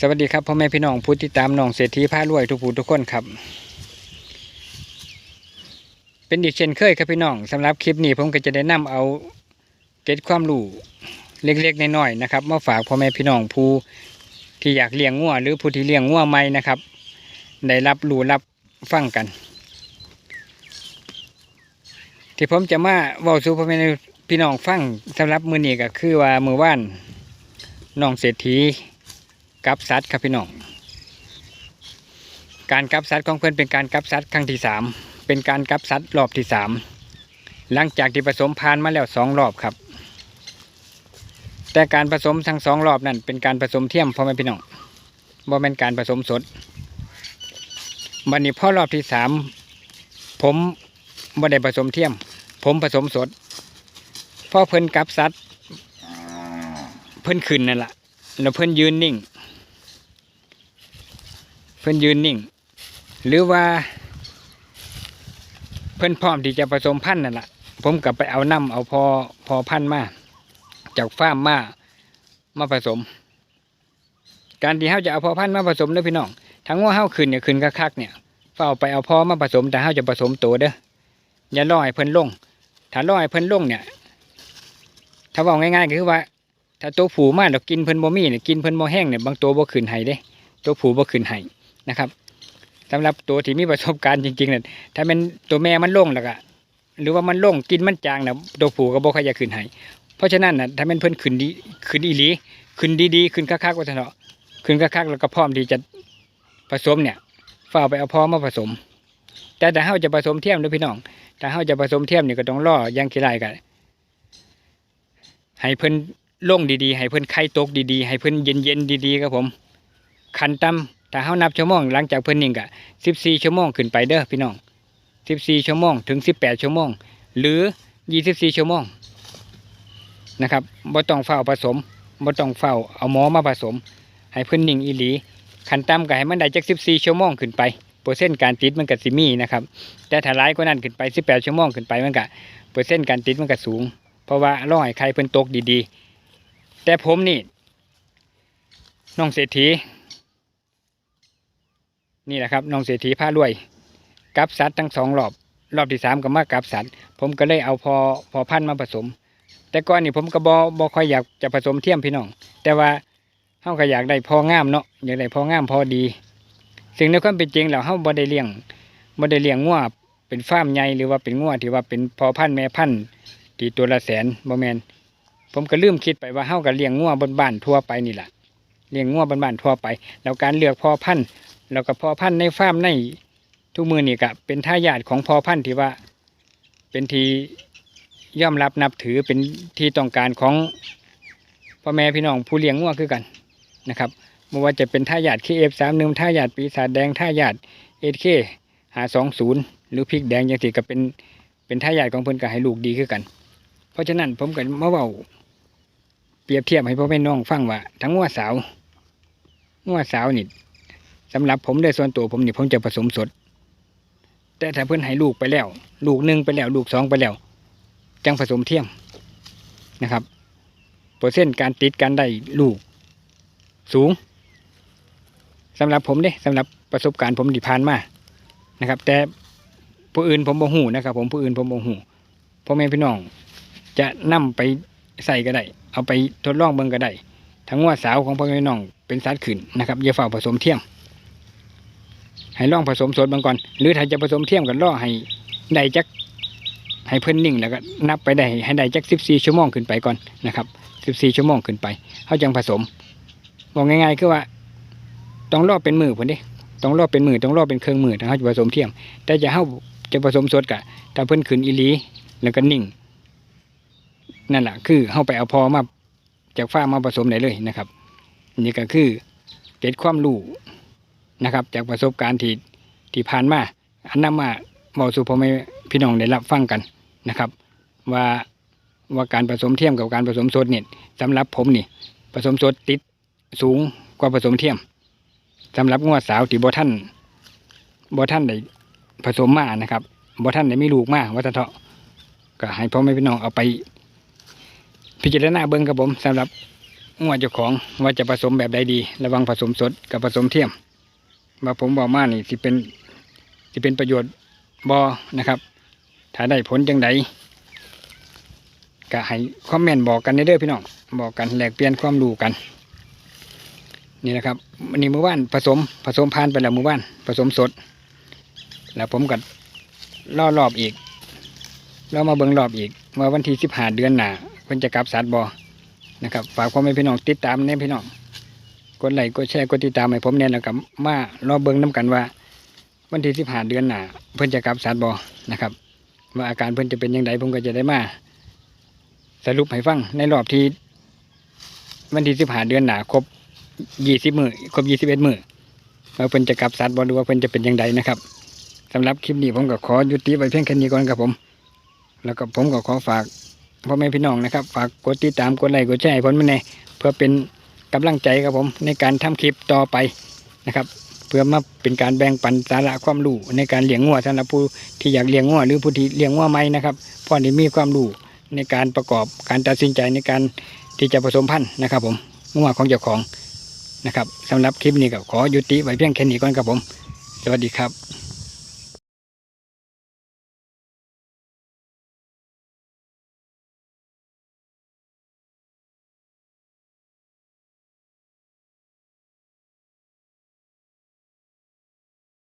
สวัสดีครับพ่อแม่พี่น้องผู้ติดตามน้องเศรษฐีพารวยทุกผู้ทุกคนครับ เป็นอีกเช่นเคยครับพี่น้องสำหรับคลิปนี้ผมก็จะได้นำเอาเก็ดความรู้เล็กๆน้อยๆนะครับมาฝากพ่อแม่พี่น้องผู้ที่อยากเลี้ยงงัวหรือผู้ที่เลี้ยงงัวใหม่นะครับ ได้รับรู้รับฟังกัน ที่ผมจะมาเว้าสู่พ่อแม่พี่น้องฟังสำหรับมือนี้ก็คือว่ามือว่านน้องเศรษฐี กับสัตว์ครับพี่น้อง การกับสัตว์ของเพื่อนเป็นการกับสัตว์ครั้งที่สามเป็นการกับสัตว์รอบที่สามหลังจากที่ผสมพานมาแล้วสองรอบครับ แต่การผสมทั้งสองรอบนั้นเป็นการผสมเทียมพ่อแม่พี่น้องบ่เป็นการผสมสดวันนี้พ่อรอบที่สามผมบ่ได้ผสมเทียม ผมผสมสดพ่อเพิ่นกับสัตว์เพิ่นขึ้นนั่นแหละแล้วเพิ่นยืนนิ่ง เพิ่นยืนนิ่ง หรือว่า เพิ่นพร้อมที่จะผสมพันธุ์นั่นแหละผมกลับไปเอาน้ำเอาพอพอพันธุ์มาจากฟาร์มมามาผสม การที่เฮาจะเอาพอพันธุ์มาผสมเด้อพี่น้องทั้งว่าเฮาขึ้นเนี่ยขึ้นคักๆเนี่ยเฝ้าไปเอาพอมาผสมแต่เฮาจะผสมโตเด้ออย่ารอให้เพิ่นลง ถ้ารอให้เพิ่นลงเนี่ย ถ้าเว่าง่ายๆก็คือว่า ถ้าตัวผูมาแล้วกินเพิ่นบ่มีเนี่ยกินเพิ่นบ่แห้งเนี่ยบางตัวบ่ขึ้นให้เด้ ตัวผูบ่ขึ้นให้ นะครับสำหรับตัวที่มีประสบการณ์จริงๆเนี่ยถ้าเป็นตัวแม่มันล่งแล้วก็หรือว่ามันล่งกินมันจางนะตัวผูก็บ่ค่อยจะขึ้นให้เพราะฉะนั้นน่ะถ้าเป็นเพิ่อนขึ้นดีขึ้นอีหลีขึ้นดีๆขึ้นคักๆว่าซั่นเถาะขึ้นคักๆแล้วก็พร้อมที่จะผสมเนี่ยฝ้าไปเอาพ่อมาผสม แต่ถ้าเฮาจะผสมเทียมด้อพี่น้องถ้าเฮาจะผสมเทียมเนี่ยก็ต้องรออย่างขี้ไรกันให้เพิ่นล่งดีๆ ให้เพิ่นไข่ตกดีๆ ให้เพิ่นเย็นๆดีๆครับผมขันต่ำ ถ้าเฮานับชั่วโมงหลังจากเพิ่นนิ่งกะ14ชั่วโมงขึ้นไปเด้อพี่น้อง14ชั่วโมงถึง18ชั่วโมง หรือ24ชั่วโมงนะครับบ่ต้องเฝ้าผสมบ่ต้องเฝ้าเอาหมอมาผสม ให้เพิ่นนิ่งอีหลีขันต่ำก็ให้มันได้จัก14ชั่วโมงขึ้นไปเปอร์เซ็นต์การติดมันก็สิมีนะครับแต่ถ้าหลายกว่านั้นขึ้นไป18ชั่วโมงขึ้นไปมันก็เปอร์เซ็นต์การติดมันก็สูง เพราะว่าร้อยไข่เพิ่นตกดีๆ แต่ผมนี่น้องเศรษฐี นี่แหละครับน้องเศรษฐีผ้ารวยกับสัตว์ทั้งสองรอบรอบที่สามก็มากับสัตว์ ผมก็เลยเอาพอพอพันธุ์มาผสม แต่ก่อนนี่ผมก็บอบอค่อยอยากจะผสมเทียมพี่น้อง แต่ว่าเฮาก็อยากได้พองามเนาะอยากได้พองามพอดี สิ่งในความเป็นจริงแล้วเฮาบ่ได้เลี้ยงบ่ได้เลี้ยงงัวเป็นฟาร์มใหญ่หรือว่าเป็นงัวที่ว่าเป็นพอพันธุ์แม่พันธุ์ที่ตัวละแสนบ่แมนผมก็ลืมคิดไปว่าเฮาก็เลี้ยงงัวบนบ้านทั่วไปนี่แหละเลี้ยงงัวบนบ้านทั่วไป แล้วการเลือกพอพันธุ์ แล้วก็พอพันธุ์ในฟาร์มในทุกมือนี่ก็เป็นทายาทของพอพันธุ์ที่ว่า เป็นที่ยอมรับนับถือเป็นที่ต้องการของพ่อแม่พี่น้องผู้เลี้ยงงัวคือกันนะครับไม่ว่าจะเป็นทายาทเคเอฟสามหนึ่งทายาทปีศาจแดงทายาทเอเคหาสองศูนย์หรือพริกแดงอย่างที่ก็เป็นเป็นทายาทของเพิ่อนก็ให้ลูกดีคือกัน เพราะฉะนั้นผมก็มาเว้าเปรียบเทียบให้พ่อแม่น้องฟังว่า ทั้งงัวสาวงัวสาวนี่ สำหรับผมโดยส่วนตัวผมนี่ผมจะผสมสด แต่ถ้าเพื่อนให้ลูกไปแล้ว ลูกหนึ่งไปแล้ว ลูกสองไปแล้ว จังผสมเทียมนะครับเปอร์เซ็นต์การติดการได้ลูก สูงสำหรับผมเด้สำหรับประสบการณ์ผมที่ผ่านมานะครับ แต่ผู้อื่นผมบ่หูนะครับ ผมผู้อื่นผมบ่หูพ่อแม่พี่น้อง จะนำไปใส่ก็ได้ เอาไปทดลองเบิ่งก็ได้ทั้งว่าสาวของพ่อแม่พี่น้องเป็นสัตว์ขืนนะครับอย่าฝ้าผสมเทียม ให้ล่องผสมสดบางก่อน หรือถ้าจะผสมเทียมกันล่อให้ได้จักให้เพิ่นนิ่งแล้วก็นับไปได้ให้ได้จักสิบสี่ชั่วโมงขึ้นไปก่อนนะครับสิบสี่ชั่วโมงขึ้นไปเขาจังผสมบอกง่ายๆคือว่า ต้องรอเป็นมือพุ่นเด้ต้องรอเป็นมือต้องรอเป็นเครื่องมือถ้าเขาจะผสมเทียม แต่จะเข้าจะผสมสดกะถ้าเพิ่นขึ้นอีลีแล้วก็นิ่ง นั่นแหละคือเข้าไปเอาพอมาจากฟ้ามาผสมได้เลยนะครับนนี่ก็คือเก็ดความรู้ นะครับ จากประสบการณ์ที่ที่ผ่านมาอันนำมาเบาสู่พ่อแม่พี่น้องได้รับฟังกันนะครับ ว่าว่าการผสมเทียมกับการผสมสดเนี่ยสำหรับผมนี่ผสมสดติดสูงกว่าผสมเทียมสำหรับงวดสาวที่บ่ท่านบ่ท่านได้ผสมมานะครับบ่ท่านได้มีลูกมาว่าจะเถาะก็ให้พ่อแม่พี่น้องเอาไป พิจารณาเบิ่งครับผมสำหรับงวดเจ้าของว่าจะผสมแบบใดดี ระวังผสมสดกับผสมเทียม ว่าผมบอกมานี่สิเป็นสิเป็นประโยชน์บอนะครับ ถ้าได้ผลจังไดก็ให้คอมเมนต์บอกกันเด้อพี่น้องบอกกันแลกเปลี่ยนความรู้กัน นี่นะครับวันนี้มือว่านผสมผสมพานไปแล้วมือว่านผสมสด แล้วผมก็ล่อรอบอีกเรามาเบิงรอบอีกว่าวันที่สิบห้าเดือนหนาเพิ่นจะกลับสัตว์บอนะครับฝากพ่อแม่พี่น้องติดตามแน่พี่น้อง กดไลค์กดแชร์กดติดตามให้ผมแน่แล้วกับมารอเบิ่งน้กันว่า วันที่สิบห้าเดือนหน้าเพิ่อนจะกลับสัตว์บอนะครับ ว่าอาการเพิ่อนจะเป็นยังไงผมก็จะได้มาสรุปให้ฟังในรอบที่วันที่สิบห้าเดือนหน้าครบยี่สิบมือครบยี่สิบเอ็ดมือว่าเพิ่อนจะกลับสัตว์บอหรือว่าเพิ่อนจะเป็นยังไงนะครับสำหรับคลิปนี้ผมก็ขอยุติไว้เพียงแค่นี้ก่อนครับผม แล้วก็ผมก็ขอฝากพ่อแม่พี่น้องนะครับ ฝากกดติดตามกดไลค์กดแชร์ให้ผมมาในเพื่อเป็น กำลังใจครับผมในการทำคลิปต่อไปนะครับ เพื่อมาเป็นการแบ่งปันสาระความรู้ในการเลี้ยงงัวสำหรับผู้ที่อยากเลี้ยงงัวหรือผู้ที่เลี้ยงงัวใหม่นะครับเพราะได้มีความรู้ในการประกอบการตัดสินใจในการที่จะผสมพันธุ์นะครับ ผมงัวของเจ้าของนะครับสำหรับคลิปนี้ก็ขอยุติไว้เพียงแค่นี้ก่อนครับผม สวัสดีครับ